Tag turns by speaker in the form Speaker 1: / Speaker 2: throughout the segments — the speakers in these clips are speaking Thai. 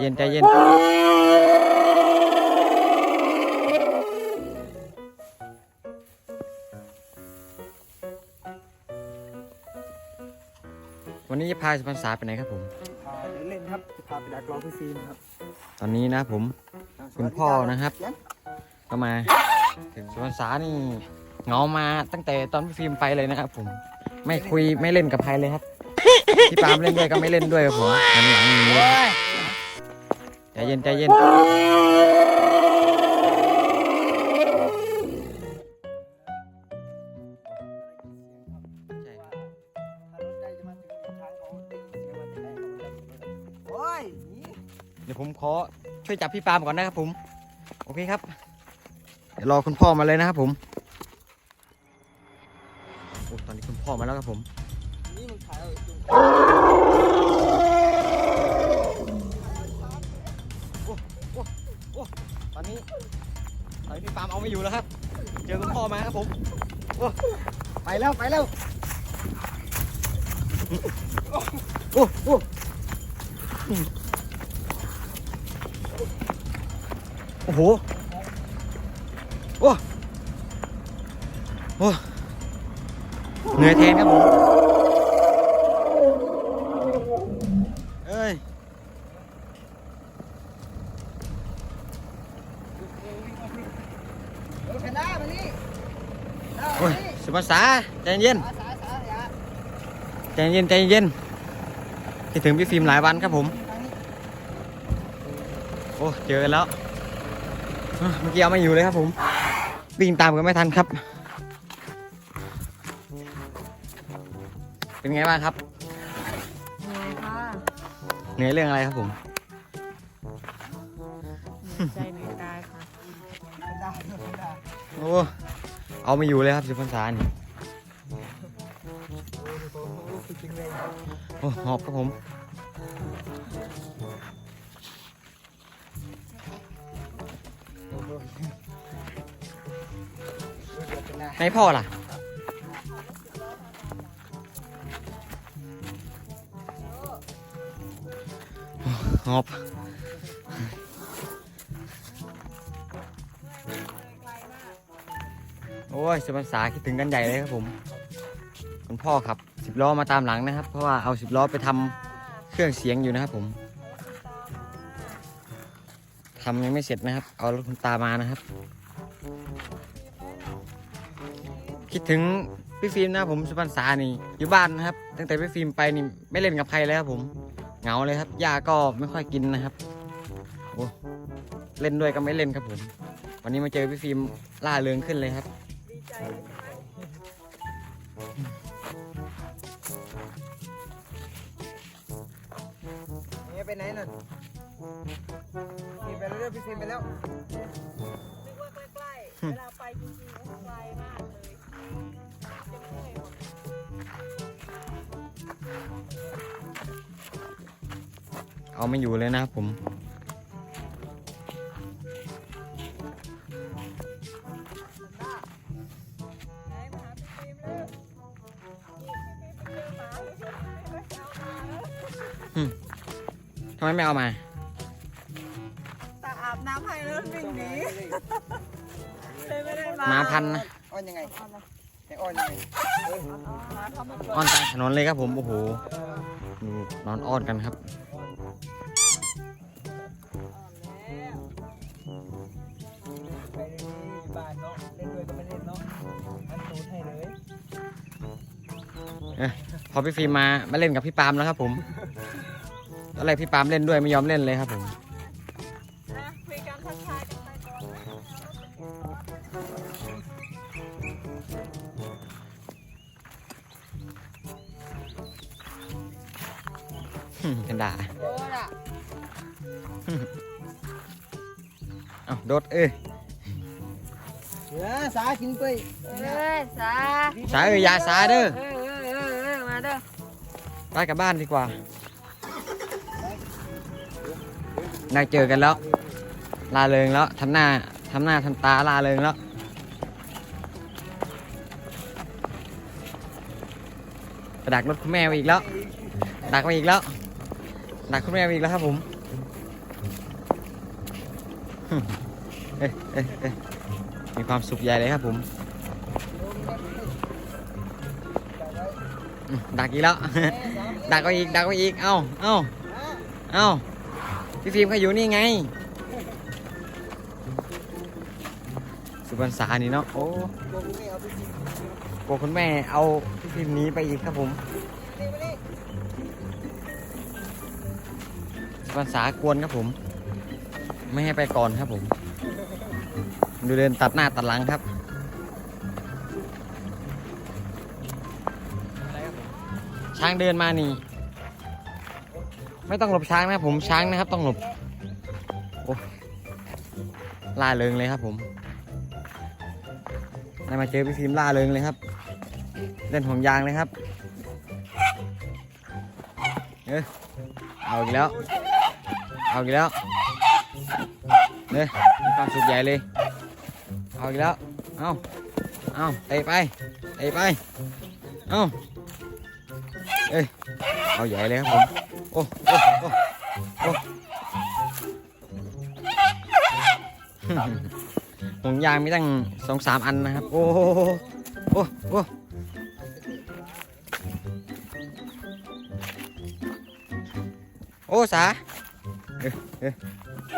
Speaker 1: เย็นใจเย็นวันนี้จะพาสุพรรณษาไปไหนครับผม
Speaker 2: พาเดินเล่นครับพาไปดักรอพี่ฟิล์มครับ
Speaker 1: ตอนนี้นะผม คุณพ่อนะครับ ก็มาถึงสุพรรณษานี่เหงามาตั้งแต่ตอนพี่ฟิล์มไปเลยนะครับผม ไม่คุยไม่เล่นกับใครเลยครับ พี่ปาล์มเล่นด้วยก็ไม่เล่นด้วยครับผมหันหลังหนีเลย ใจเย็นใจเย็น
Speaker 2: เดี๋ย
Speaker 1: วผมขอช่วยจับพี่ปาล์มก่อนนะครับผม โอเคครับ เดี๋ยวรอคุณพ่อมาเลยนะครับผมตอนนี้คุณพ่อมาแล้วครับผม ตอนนี้ตอนนี้พี่ปาล์มเอาไม่อยู่แล้วครับ เจอคุณพ่อมาครับผมโอ้ไปแล้วไปแล้วโอ้โอ้โอ้โหโอ้โอ้เหนื่อยแทนครับผมเอ้ย
Speaker 2: รถแพนด้ามานี่ด้า
Speaker 1: โอ้
Speaker 2: มาย นี่
Speaker 1: สุ ภาษาใจเย็น
Speaker 2: สาสาสาอย่า
Speaker 1: ใจเย็นใจเย็นคิดถึงพี่ฟิล์มหลายวันครับผม
Speaker 2: ทางนี้
Speaker 1: โอ้เจอกันแล้วเอ้อเมื่อกี้เอาไม่อยู่เลยครับผมวิ่งตามกันไม่ทันครับ เป็นไงบ้างครับ
Speaker 3: เหนื่อยค่ะ
Speaker 1: เหนื่อยเรื่องอะไรครับผม
Speaker 3: เหนื่อยใจเหนื่อยกายค่ะ
Speaker 2: แพนด้ารถแพนด้า
Speaker 1: โอ้ เอาไม่อยู่เลยครับสุภาษานี่
Speaker 2: โอ้หคิดถึงเลย
Speaker 1: โอ้หอบครับผม
Speaker 2: โอ้โหน
Speaker 1: พ่อล่ะหอบ อ้ยสุภาษาคิดถึงกันใหญ่เลยครับผมคุณพ่อขับสิบล้อมาตามหลังนะครับ เพราะว่าเอาสิบล้อไปทำเครื่องเสียงอยู่นะครับผมทำยังไม่เสร็จนะครับ เอารถคุณตามานะครับ คิดถึงพี่ฟิล์มนะผมสุพรรณษานี่อยู่บ้านนะครับ ตั้งแต่พี่ฟิล์มไปนี่ไม่เล่นกับใครเลยครับผมเหงาเลยครับยาก็ไม่ค่อยกินนะครับโอ้เล่นด้วยก็ไม่เล่นครับผม วันนี้มาเจอพี่ฟิล์มล่าเริงขึ้นเลยครับ
Speaker 3: ใจเลยใช่ไหม
Speaker 2: นี่ไปไหนน่ะนี่ไปแล้วเด้อพี่ฟิล์มไปแล้ว
Speaker 3: นึกว่าใกล้ๆเวลาไปจริงๆก็ไกลมากเลยจะเมื่อยหมด
Speaker 1: เอาไม่อยู่เลยนะครับผม ทำไมไม่เอามา
Speaker 3: ตาอาบน้ำให้แล้ววิ่งหนีเลยไม่ได้มา
Speaker 1: หมาพันธุ์นะ
Speaker 2: อ้อนยังไงให้อ้อนยังไงเออ
Speaker 3: หมาเขามา
Speaker 1: อ้อนกลางถนนเลยครับผมโอ้โหดูนอนอ้อนกันครับ
Speaker 2: ไปเลยอยู่บ้านเนาะเล่นด้วยก็ไม่เล่นเนาะอันตูดให้เลย
Speaker 1: พอพี่ฟิล์มมามาเล่นกับพี่ปาล์มแล้วครับผม ตอนแรกพี่ปาล์มเล่นด้วยไม่ยอมเล่นเลยครับผม
Speaker 3: นะคุยกันทักทายกันไปก่อน
Speaker 1: กันด่า
Speaker 3: โดนอะ
Speaker 1: เอ้าโดดเอ้ย
Speaker 2: เสือสากินไป
Speaker 3: เอ้ยสา
Speaker 1: สาเอ้ยอยาสาเด้อ
Speaker 3: เออเออเออเออมาเด้อ
Speaker 1: ไปกลับบ้านดีกว่า ได้เจอกันแล้ว ลาเริงแล้วทำหน้าทำหน้าทำตาลาเริงแล้ว ไปดักรถคุณแม่มาอีกแล้ว ดักมาอีกแล้ว ดักคุณแม่มาอีกแล้วครับผมเอ้ยเอ้ยเอ้ยมีความสุขใหญ่เลยครับผม ดักอีกแล้ว ดักก็อีก ดักก็อีก เอ้า เอ้า เอ้า พี่ฟิล์มเขาอยู่นี่ไง สุพรรณษานี่เนาะ โอ้กลัวคุณแม่เอาพี่ฟิล์มหนี้ไปอีกครับผ
Speaker 2: ม
Speaker 1: สุพรรณษากวนครับผม ไม่ให้ไปก่อนครับผม ดูเดินตัดหน้าตัดหลังครับ ช้างเดินมานี่ ไม่ต้องหลบช้างนะครับผมช้างนะครับ ต้องหลบโอ้ล่าเริงเลยครับ ผมได้มาเจอพี่ฟิล์มล่าเริงเลยครับ เล่นห่วงยางเลยครับเอ้ยเอาอีกแล้ว เอาอีกแล้วเนี่ยมีความสุขใหญ่เลย เอาอีกแล้ว เอาเอาเตะไปเตะไป เอาเอ้ยเอาใหญ่เลยครับผม อ้โอ้โอ้โอ้ห่วงยางมีตั้งสองสามอันนะครับ โอ้โหโอ้โอ้โอ้สาเอ๊ะเอ๊ะ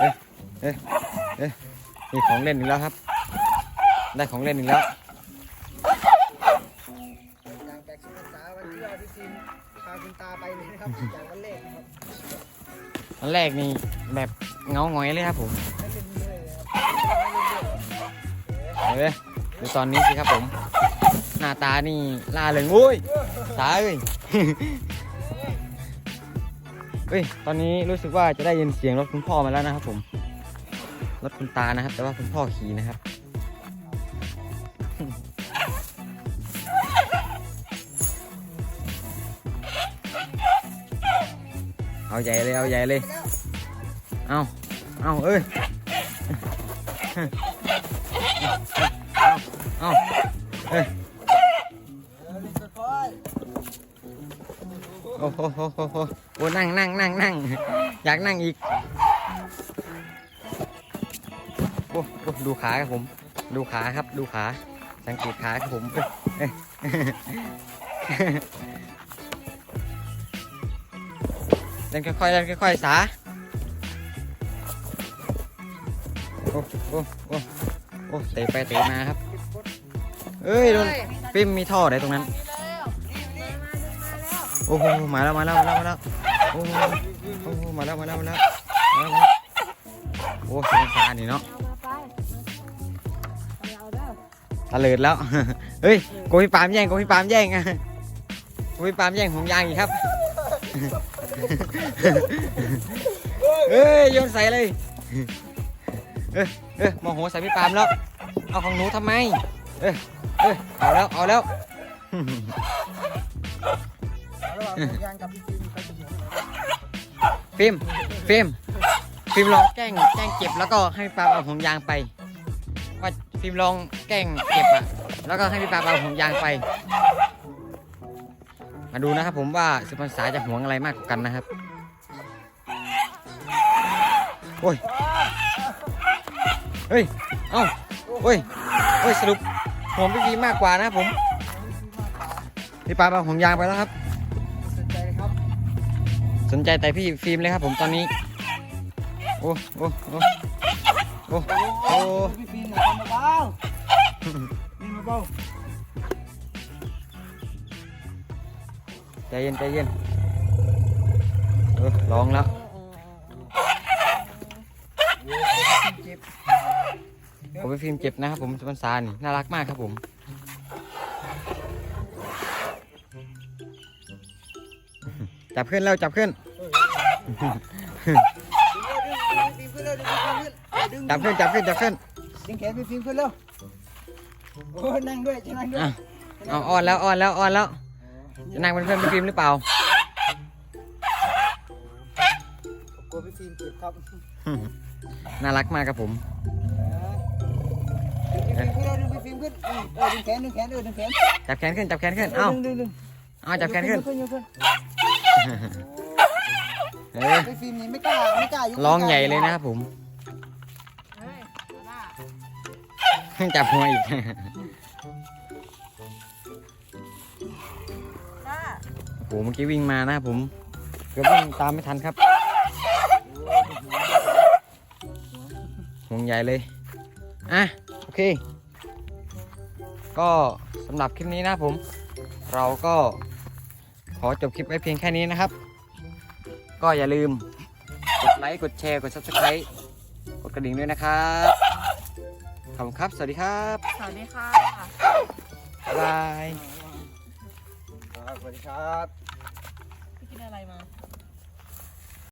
Speaker 1: เอ๊ะเอ๊ะเอ๊ะมีของเล่นอีกแล้วครับ ได้ของเล่นอีกแล้ว
Speaker 2: อันแรกนี่
Speaker 1: แบบเงาหงอยเลยครับผม
Speaker 2: เฮ้
Speaker 1: ยดูตอนนี้สิครับผม หน้าตานี่ล่าเริงโอ้ยสาเอ้ยเฮ้ย ตอนนี้รู้สึกว่าจะได้ยินเสียงรถคุณพ่อมาแล้วนะครับผม รถคุณตานะครับ แต่ว่าคุณพ่อขี่นะครับ เอาใหญ่เลยเอาใหญ่เลย เอาเอาเอ้ย เอา
Speaker 2: เออเล่นค่อย
Speaker 1: โอ้โหโหโหโหโอ้นั่งนั่งนั่งนั่งอยากนั่งอีก โอ้โอ้ดูขาครับผม ดูขาครับ ดูขา สังเกตขาครับผมเอ้ย เอ้ยเล่นค่อยๆเล่นค่อยๆสาโอ้โอ้โอ้โอ้เตะไปเตะมาครับเอ้ยโดนฟิล์มมีท่อไหนตรงนั้น โอ้โหมาแล้วมาแล้วมาแล้วมาแล้วโอ้โหโอ้โหมาแล้วมาแล้วมาแล้วมาแล้วมาแล้วโอ้สงสารนี่เนาะ
Speaker 3: เอามาไปเอาเด้อ
Speaker 1: ตะเลิดแล้ว เฮ้ยโกพี่ปามแย่งโกพี่ปามแย่งอะโกพี่ปามแย่งของยางอีกครับ เฮ้ยโยนใส่เลย เออเออโมโหใส่พี่ปามแล้ว เอาของหนูทำไม เออเออเอาแล้ว เอาแล้ว
Speaker 2: ระหว่างห่วงยางกับพี่ฟิล์มใครจะห่วงอ
Speaker 1: ฟิล์มฟิล์มฟิล์มลองแกล้งแกล้งเก็บแล้วก็ให้พี่ปามเอาห่วงยางไป ว่าฟิล์มลองแกล้งเก็บอะแล้วก็ให้พี่ปามเอาห่วงยางไป มาดูนะครับผมว่าสุพรรษาจะห่วงอะไรมากกว่ากันนะครับ โอ้ย เฮ้ย เอ้าโอ้ย โอ้ย สรุปห่วงพี่ฟิล์มมากกว่านะครับผม พี่ปาเอาห่วงยางไปแล้วครับ
Speaker 2: สนใจเลยครับ
Speaker 1: สนใจแต่พี่ฟิล์มเลยครับผมตอนนี้ โอ้ โอ้ โอ้ โอ้ โอ้
Speaker 2: พี่ฟิล์มหน่อยทำเบาๆนี่เบา
Speaker 1: ใจเย็นใจเย็นเออลองแล้ว
Speaker 2: ๆเจ็บ
Speaker 1: ผมพี่ฟิล์มเจ็บนะครับผมสุพรรณษานี่น่ารักมากครับผมจับขึ้นแล้วจับขึ้น
Speaker 2: ดึงเพี่ฟิล์มขึ้นเพี่ฟิล์มขึ้น
Speaker 1: จับขึ้นจับขึ้นจับขึ้น
Speaker 2: ดึงแขนพี่ฟิล์มขึ้นเร็วโอ้นั่งด้วยจะนั่งด้วย
Speaker 1: อะเอาอ่อนแล้วอ่อนแล้วอ่อนแล้วจะนั่งเป็นเพื่อนพี่ฟิล์มหรือเปล่า
Speaker 2: กลัวพี่ฟิล์มเจ็บครับ
Speaker 1: น่ารักมากครับผม
Speaker 2: เลยดึงพี่ฟิล์มขึ้นเออดึงแขนดึงแขนเออดึงแขน
Speaker 1: จับแขนขึ้นจับแขนขึ้นเอ้า
Speaker 2: ดึงดึงดึง
Speaker 1: เอาจับแขนขึ้น
Speaker 2: ยกขึ้นยกขึ้น
Speaker 1: เออ
Speaker 2: พี่ฟิล์มนี่ไม่กล้าไม่กล้ายก
Speaker 1: ร้องใหญ่เลยนะครับผม
Speaker 3: เอ
Speaker 1: จับหัวอีก
Speaker 3: ป้า
Speaker 1: โอ้โหเมื่อกี้วิ่งมานะครับผมเกือบวิ่งตามไม่ทันครับห่วงใหญ่เลย อะ โอเค ก็สำหรับคลิปนี้นะครับผม เราก็ขอจบคลิปไว้เพียงแค่นี้นะครับ ก็อย่าลืมกดไลค์ กดแชร์ กด subscribe กดกระดิ่งด้วยนะครับ ขอบคุณครับ สวัสดีครับ
Speaker 3: สวัสดีค่ะ
Speaker 1: บ๊ายบาย
Speaker 2: ครับสวัสดีครับ
Speaker 3: พี่กินอะไรมา